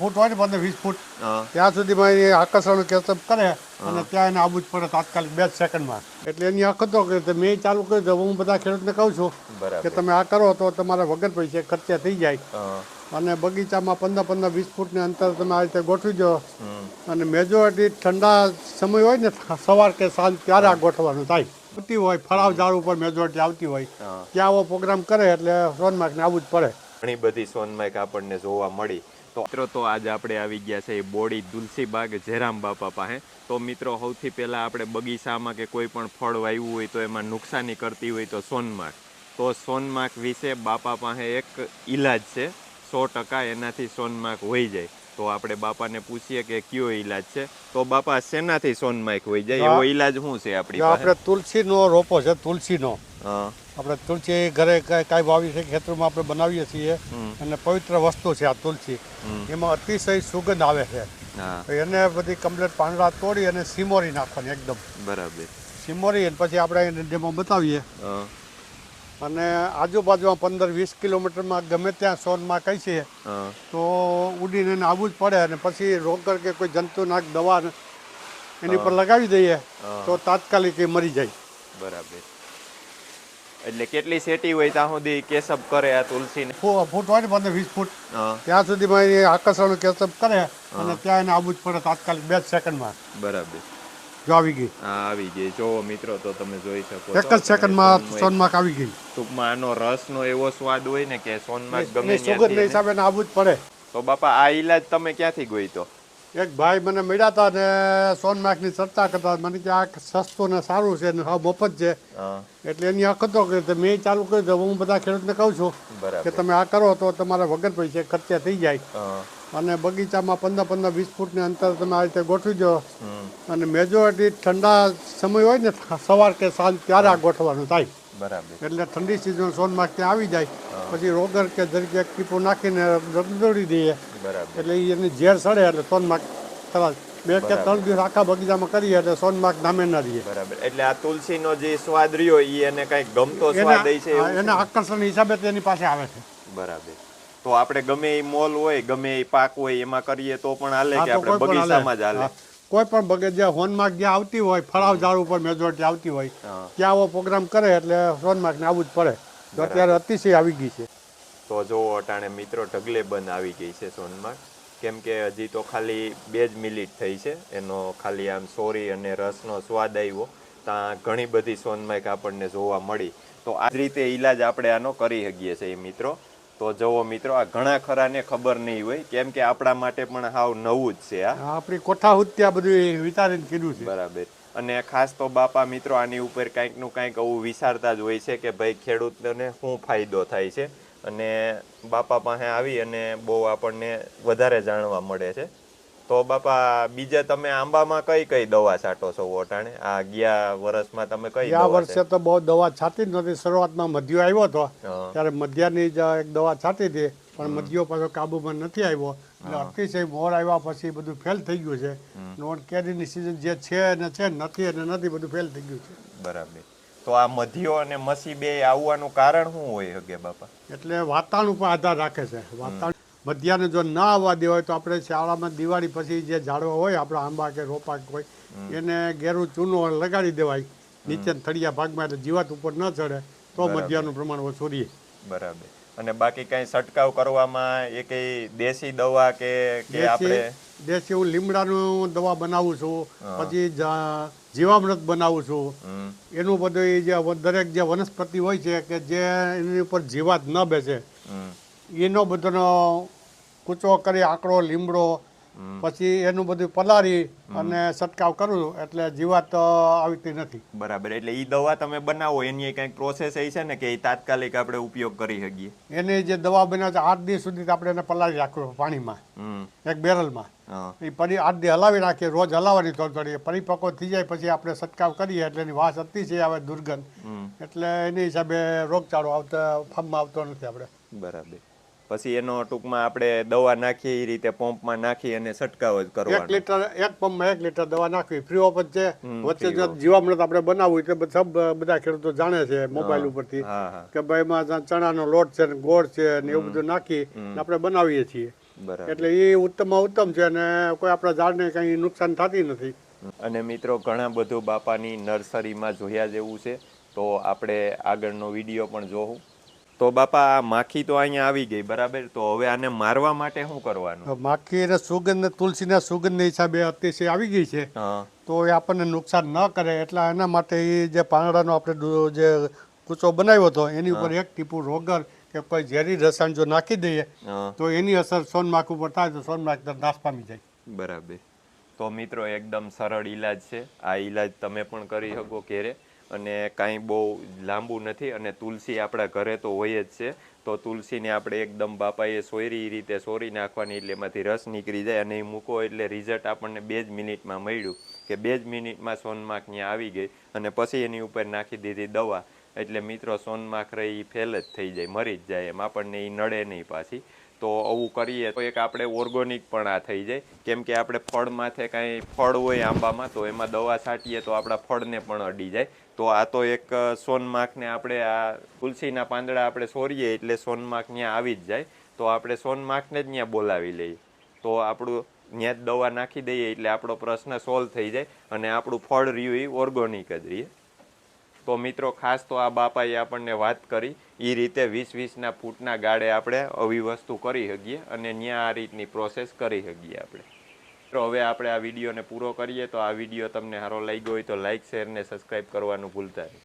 ફૂટ હોય ને પંદર વીસ ફૂટ ત્યાં સુધીમાં એ આકર્ષણ કેચઅપ કરે અને ત્યાં એને આબુ જ પડે તાત્કાલિક બે સેકન્ડમાં. એટલે એની હક હતો કે મેં ચાલુ કર્યું તો હું બધા ખેડૂતને કહું છું કે તમે આ કરો તો તમારે વગર પૈસે ખર્ચા થઈ જાય. અને બગીચામાં પંદર પંદર વીસ ફૂટની અંતર તમે આ રીતે ગોઠવી દો. અને મેજોરિટી ઠંડા સમય હોય ને સવાર કે સાંજ ત્યારે આ ગોઠવવાનું થાય. આવતી હોય ફળાવ ઝાડ ઉપર મેજોરિટી આવતી હોય. ત્યાં આવો પ્રોગ્રામ કરે એટલે સોનમાર્કને આવવું જ પડે. ઘણી બધી સોનમાઈક આપણને જોવા મળી. તો મિત્રો તો આજે આપણે આવી ગયા છે એ બોડી તુલસીબાગ જેરામ બાપા પાસે. તો મિત્રો સૌથી પહેલાં આપણે બગીચામાં કે કોઈ પણ ફળ વાવ્યું હોય તો એમાં નુકસાની કરતી હોય તો સોનમાર્ક તો સોનમાર્ક વિશે બાપા પાસે એક ઈલાજ છે સો ટકા એનાથી સોનમાર્ક હોઈ જાય. તો આપણે બાપાને પૂછીએ કે કયો ઈલાજ છે? તો બાપા શેનાથી સોનમાર્ક હોઈ જાય? એવો ઈલાજ શું છે આપણી આપણે તુલસીનો રોપો છે તુલસીનો. આપણે તુલસી ઘરે કાંઈ વાવી છે ખેતરમાં આપણે બનાવીએ છીએ. અને પવિત્ર વસ્તુ છે આ તુલસી. એમાં અતિશય સુગંધ આવે છે. તો એને બધી કમ્પ્લેટ પાંદડા તોડી અને સિમોરી નાખવાની એકદમ. બરાબર. સિમોરી અને પછી આપણે ડેમો બતાવીએ. અને આજુબાજુમાં પંદર વીસ કિલોમીટરમાં ગમે ત્યાં સોનમાં કઈ છે તો ઉડીને આવવું જ પડે અને પછી રોગર કે કોઈ જંતુનાક દવા એની પર લગાવી દઈએ તો તાત્કાલિક એ મરી જાય. બરાબર. એટલે કેટલી સેટી હોય ત્યાં સુધી કેસઅપ કરે આ તુલસીને? ફૂટ હોય ને પંદર વીસ ફૂટ. ત્યાં સુધીમાં એ આકર્ષણ કેસબ કરે અને ત્યાં એને આબુ જ પડે તાત્કાલિક બે જ સેકન્ડમાં. બરાબર. જો આવી ગઈ. હા આવી ગઈ. જો મિત્રો તો તમે જોઈ શકો એક. જ સેકન્ડમાં સોનમાર્ક- આવી ગઈ. ટૂંકમાં આનો રસનો એવો સ્વાદ હોય ને કે સોનમાર્ક ગમે એની સુગંધના હિસાબે આબુ જ પડે. તો બાપા આ ઈલાજ તમે ક્યાંથી ગોઈતો? એક ભાઈ મને મળ્યા હતા ને સોનમાર્કની ચર્ચા કરતા મને કે આ સસ્તું ને સારું છે ને હા મફત છે. એટલે એની હક હતો કે મેં ચાલુ કર્યું તો હું બધા ખેડૂતને કહું છું કે તમે આ કરો તો તમારે વગર પૈસે ખર્ચા થઈ જાય. અને બગીચામાં પંદર પંદર વીસ ફૂટની અંતર તમે આ રીતે ગોઠવી દો. અને મેજોરિટી ઠંડા સમય હોય ને સવાર કે સાંજ ત્યારે આ ગોઠવાનું થાય. બરાબર. એટલે ઠંડી સિઝન સોનમાર્ગ ત્યાં આવી જાય. પછી રોગર કે જરીકે ટીપો નાખીને દોડી દઈએ. બરાબર. એટલે એની ઝેર સડે એટલે સોનમાર્ગ ખલાસ બે કે ત્રણ દિવસ આખા બગીચામાં કરીએ એટલે સોનમાર્ગ નામે ન રહીએ. બરાબર. એટલે આ તુલસીનો જે સ્વાદ રહ્યો એ એને કઈ ગમતો સ્વાદ દે છે એના આકર્ષણ હિસાબે તેની પાસે આવે છે. બરાબર. તો આપણે ગમે એ મોલ હોય ગમે એ પાક હોય એમાં કરીએ તો પણ હાલે કે આપણે બગીચામાં જ હાલે. કોઈ પણ બગીચ જે હોનમાર્ગ જ્યાં આવતી હોય ફળાવ ઝાડ ઉપર મેજોરિટી આવતી હોય ત્યાં આવો પ્રોગ્રામ કરે એટલે સોનમાર્કને આવવું જ પડે. તો અત્યારે અતિશય આવી ગઈ છે. તો જો અટાણે મિત્રો ઢગલે બંધ આવી ગઈ છે સોનમાર્ક કેમ કે હજી તો ખાલી બે જ મિનિટ થઈ છે. એનો ખાલી આમ સોરી અને રસનો સ્વાદ આવ્યો. ત્યાં ઘણી બધી સોનમાઈક આપણને જોવા મળી. તો આ રીતે ઈલાજ આપણે આનો કરી શકીએ છીએ મિત્રો. તો જવો મિત્રો આ ઘણા ખરાને ખબર નહીં હોય કેમ કે આપણા માટે પણ હાવ નવું જ છે આ આપણી કોઠાહૂદ ત્યાં બધું વિચારીને કીધું છે. બરાબર. અને ખાસ તો બાપા મિત્રો આની ઉપર કાંઈકનું કાંઈક આવું વિચારતા જ હોય છે કે ભાઈ ખેડૂતને શું ફાયદો થાય છે? અને બાપા પાસે આવી અને બહુ આપણને વધારે જાણવા મળે છે. તો બાપા બીજા તમે આંબામાં કઈ કઈ દવા છાંટો છો ઓટાણે આ ગયા વર્ષમાં તમે કઈ આ વર્ષે તો બહુ દવા છાંટી જ નથી. શરૂઆતમાં મધ્યો આવ્યો હતો. ત્યારે મધ્યાની જ એક દવા છાંટી હતી પણ મધ્યો પાછો કાબુમાં નથી આવ્યો. એટલે અતિશય મોર આવ્યા પછી બધું ફેલ થઈ ગયું છે. નોટ કેરીની સિઝન જે છે ને છે નથી અને નથી બધું ફેલ થઈ ગયું છે. બરાબર. તો આ મધ્યો અને મસી બે આવવાનું કારણ શું હોય હગે બાપા? એટલે વાતાવરણ ઉપર આધાર રાખે છે. વાતાવરણ મધ્યાને જો ના આવવા દેવાય તો આપણે શાળામાં દિવાળી પછી જે ઝાડવા હોય આપણા આંબા કે રોપા હોય એને ઘેરું ચૂનો લગાડી દેવાય. નીચે થળિયા ભાગમાં એટલે જીવાત ઉપર ન ચડે તો મધ્યાનું પ્રમાણ ઓછું રહે. બરાબર. અને બાકી કઈ છંટકાવ કરવામાં એ કઈ દેશી દવા કે કે આપણે દેશી હું લીમડાનું દવા બનાવું છું પછી જીવામૃત બનાવું છું. એનું બધું જે દરેક જે વનસ્પતિ હોય છે કે જે એની ઉપર જીવાત ન બેસે. એનો બધાનો કૂચો કરી આંકડો લીમડો પછી એનું બધું પલાળી અને છંટકાવ કરું એટલે જીવાત આવતી નથી. બરાબર એટલે એ દવા તમે બનાવો એની કઈ પ્રોસેસ એ છે ને કે એ તાત્કાલિક આપણે ઉપયોગ કરી શકીએ? એની જે દવા બનાવે છે આઠ દિવસ સુધી આપણે એને પલાળી રાખવું પાણીમાં એક બેરલમાં. એ પરી આઠ દી હલાવી રાખીએ રોજ હલાવવાની થોડી થોડી પરિપક્વ થઈ જાય પછી આપણે છંટકાવ કરીએ એટલે એની વાસ છે આવે દુર્ગંધ. એટલે એની હિસાબે રોગચાળો આવતા ફાર્મમાં આવતો નથી આપણે. બરાબર. પછી એનો ટૂંકમાં આપણે દવા નાખીએ એ રીતે પંપમાં નાખી અને છંટકાવ જ એક કરવાનો. લીટર એક પંપમાં એક લીટર દવા નાખવી. ફ્રી ઓફ જ છે. વચ્ચે જો. જીવામૃત આપણે બનાવવું એટલે સબ બધા ખેડૂતો જાણે છે મોબાઈલ ઉપરથી કે ભાઈ એમાં ચણાનો લોટ છે ને ગોળ છે ને એવું બધું નાખી આપણે બનાવીએ છીએ. એટલે એ ઉત્તમમાં ઉત્તમ છે અને કોઈ આપણા ઝાડને કંઈ નુકસાન થતી નથી. અને મિત્રો ઘણા બધું બાપાની નર્સરીમાં જોયા જેવું છે. તો આપણે આગળનો વીડિયો પણ જોવું તો બાપા આ માખી તો અહીંયા આવી ગઈ બરાબર? તો હવે આને મારવા માટે શું કરવાનું? માખી અને સુગંધ તુલસીના સુગંધના હિસાબે અતિશય આવી ગઈ છે. તો એ આપણને નુકસાન ન કરે એટલે એના માટે એ જે પાંદડાનો આપણે જે કૂચો બનાવ્યો હતો એની ઉપર એક ટીપું રોગર કે કોઈ ઝેરી રસાયણ જો નાખી દઈએ તો એની અસર સોનમાખ ઉપર થાય તો સોનમાખ નાશ પામી જાય. બરાબર. તો મિત્રો એકદમ સરળ ઈલાજ છે. આ ઈલાજ તમે પણ કરી શકો ઘેરે. અને કાંઈ બહુ લાંબુ નથી અને તુલસી આપણા ઘરે તો હોય જ છે. તો તુલસીને આપણે એકદમ બાપાએ સોયરી રીતે સોરી નાખવાની એટલે એમાંથી રસ નીકળી જાય અને એ મૂકો એટલે રિઝલ્ટ આપણને બે જ મિનિટમાં મળ્યું કે બે જ મિનિટમાં સોનમાખ આવી ગઈ અને પછી એની ઉપર નાખી દીધી દવા. એટલે મિત્રો સોનમાખ રહી ફેલ જ થઈ જાય, મરી જ જાય એમ. આપણને એ નડે નહીં પાછી. તો આવું કરીએ તો એક આપણે ઓર્ગોનિક પણ આ થઈ જાય. કેમ કે આપણે ફળ માથે કાંઈ ફળ હોય આંબામાં, તો એમાં દવા છાંટીએ તો આપણા ફળને પણ અડી જાય. તો આ તો એક સોનમાખને આપણે આ તુલસીના પાંદડા આપણે સોરીએ એટલે સોનમાખ ત્યાં આવી જ જાય. તો આપણે સોનમાખને જ ત્યાં બોલાવી લઈએ. તો આપણું ત્યાં જ દવા નાખી દઈએ એટલે આપણો પ્રશ્ન સોલ્વ થઈ જાય અને આપણું ફળ રહ્યું એ ઓર્ગોનિક જ રહીએ. તો મિત્રો, ખાસ તો આ બાપાએ આપણને વાત કરી. એ રીતે વીસ વીસના ફૂટના ગાળે આપણે આવી વસ્તુ કરી શકીએ અને ત્યાં આ રીતની પ્રોસેસ કરી શકીએ આપણે. તો હવે આપણે આ વિડીયોને પૂરો કરીએ. તો આ વીડિયો તમને સારો લાગ્યો હોય તો લાઇક શેર ને સબસ્ક્રાઈબ કરવાનું ભૂલતા નહીં.